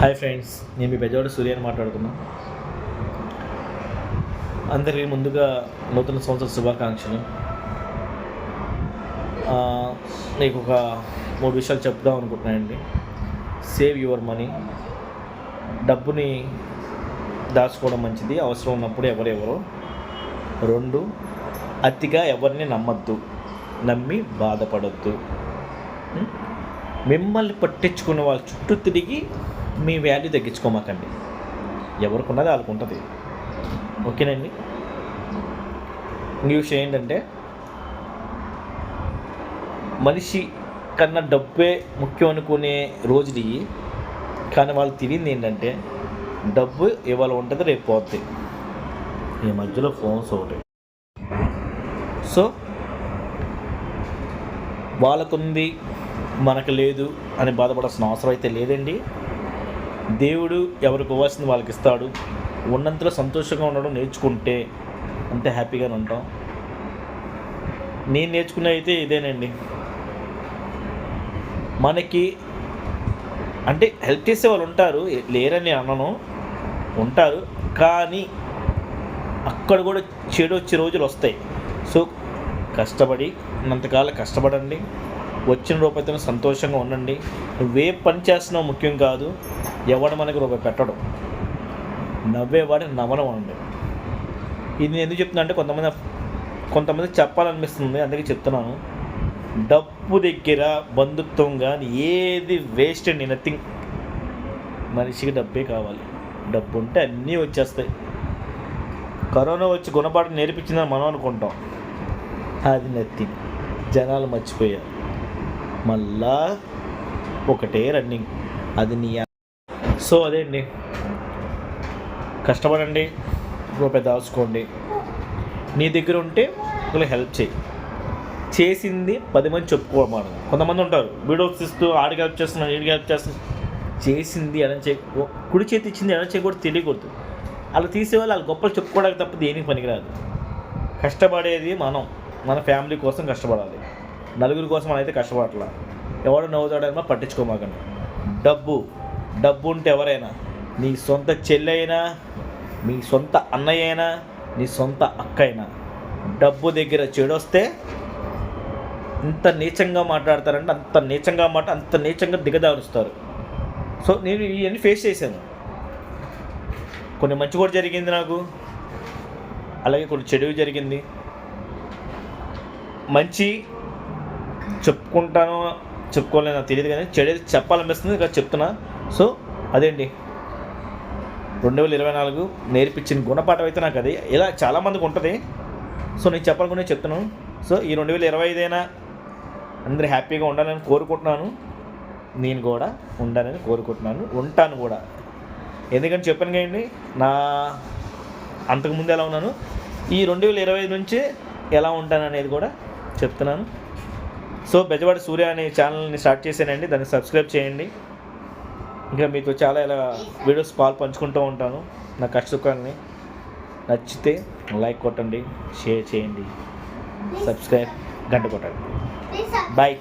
Hi friends నేను మీ బెజవాడ సూర్య అని మాట్లాడుతున్నా. అందరికీ ముందుగా నూతన సంవత్సర శుభాకాంక్షలు. నీకు ఒక మూడు విషయాలు చెప్దాం అనుకుంటున్నానండి. Save your money. డబ్బుని దాచుకోవడం మంచిది అవసరం ఉన్నప్పుడు ఎవరెవరో. రెండు అతిగా ఎవరిని నమ్మద్దు నమ్మి బాధపడద్దు. మిమ్మల్ని పట్టించుకున్న వాళ్ళ చుట్టూ తిరిగి మీ వాల్యూ తగ్గించుకోమాకండి. ఎవరికి ఉన్నది వాళ్ళకు ఉంటుంది ఓకేనండి? ఇంక విషయం ఏంటంటే మనిషి కన్నా డబ్బే ముఖ్యం అనుకునే రోజులు ఇవి కానీ వాళ్ళు తిరిగింది ఏంటంటే డబ్బు ఇవాళ ఉంటుంది రేపు పోతుంది ఈ మధ్యలో ఫోన్స్ ఒకటి. సో వాళ్ళకుంది మనకు లేదు అని బాధపడాల్సిన అవసరం అయితే లేదండి. దేవుడు ఎవరికి ఇవ్వాల్సింది వాళ్ళకి ఇస్తాడు. ఉన్నంతలో సంతోషంగా ఉండడం నేర్చుకుంటే అంతే హ్యాపీగానే ఉంటాం. నేను నేర్చుకునే అయితే ఇదేనండి. మనకి అంటే హెల్ప్ చేసే వాళ్ళు ఉంటారు లేరని అనను ఉంటారు. కానీ అక్కడ కూడా చెడు వచ్చే రోజులు వస్తాయి. సో కష్టపడి ఉన్నంతకాలం కష్టపడండి. వచ్చిన రూపాయితో సంతోషంగా ఉండండి. నువ్వే పని చేస్తున్నావు ముఖ్యం కాదు. ఎవడు మనకి రూపాయి పెట్టడం. నవ్వేవాడిని నవ్వడం అండి. ఇది నేను ఎందుకు చెప్తున్నా అంటే కొంతమంది కొంతమంది చెప్పాలనిపిస్తుంది. అందుకే చెప్తున్నాను. డబ్బు దగ్గర బంధుత్వం కానీ ఏది వేస్ట్ అండి నథింగ్ మనిషికి డబ్బే కావాలి. డబ్బు ఉంటే అన్నీ వచ్చేస్తాయి. కరోనా వచ్చి గుణపాఠం నేర్పించిందని మనం అనుకుంటాం. అది నథింగ్ జనాలు మర్చిపోయారు. మళ్ళా ఒకటే రన్నింగ్ అది నీ సో అదే అండి కష్టపడండి రూపాయి దాచుకోండి. నీ దగ్గర ఉంటే ఒకరికి హెల్ప్ చేయి. చేసింది పది మంది చెప్పుకోమాను కొంతమంది ఉంటారు వీడియోస్ ఇస్తూ ఆడికి హెల్ప్ చేస్తున్నాను ఈడికి హెల్ప్ చేస్తున్నాను చేసింది ఎలా చే కుడి చేతి ఇచ్చింది ఎలా చేయకూడదు తెలియకూడదు. అలా తీసేవాళ్ళు వాళ్ళ గొప్పలు చెప్పుకోవడానికి తప్ప దేనికి పనికిరాదు. కష్టపడేది మనం మన ఫ్యామిలీ కోసం కష్టపడాలి. నలుగురి కోసం అయితే కష్టపడాల ఎవడు నవ్వుతాడేమో పట్టించుకోమాకండి. డబ్బు డబ్బు ఉంటే ఎవరైనా నీ సొంత చెల్లి అయినా మీ సొంత అన్నయ్య అయినా నీ సొంత అక్క అయినా డబ్బు దగ్గర చెడొస్తే ఇంత నీచంగా మాట్లాడతారంటే అంత నీచంగా మాట అంత నీచంగా దిగదారుస్తారు. సో నేను ఇవన్నీ ఫేస్ చేశాను. కొన్ని మంచి కూడా జరిగింది నాకు. అలాగే కొన్ని చెడు జరిగింది. మంచి చెప్పుకుంటాను చెప్పుకోలేదు నాకు తెలియదు కానీ చెడు చెప్పాలనిపిస్తుంది ఇంకా చెప్తున్నా. సో అదేంటి? రెండు వేల ఇరవై నాలుగు నేర్పించిన గుణపాఠం అయితే నాకు అది. ఇలా చాలామందికి ఉంటుంది. సో నేను చెప్పాలనుకునే చెప్తున్నాను సో ఈ రెండు వేల ఇరవై ఐదైనా అందరూ హ్యాపీగా ఉండాలని కోరుకుంటున్నాను. నేను కూడా ఉండాలని కోరుకుంటున్నాను. ఉంటాను కూడా. ఎందుకంటే చెప్పాను కదండి నా అంతకుముందు ఎలా ఉన్నాను? ఈ రెండు వేల ఇరవై ఐదు నుంచి ఎలా ఉంటాను అనేది కూడా చెప్తున్నాను. సో బెజవాడ సూర్య అనే ఛానల్ని స్టార్ట్ చేశానండి. దాన్ని సబ్స్క్రైబ్ చేయండి. ఇంకా మీతో చాలా ఇలా వీడియోస్ పాలు పంచుకుంటూ ఉంటాను. నా కష్ట సుఖాలని నచ్చితే లైక్ కొట్టండి షేర్ చేయండి. సబ్స్క్రైబ్ గంట కొట్టండి. బాయ్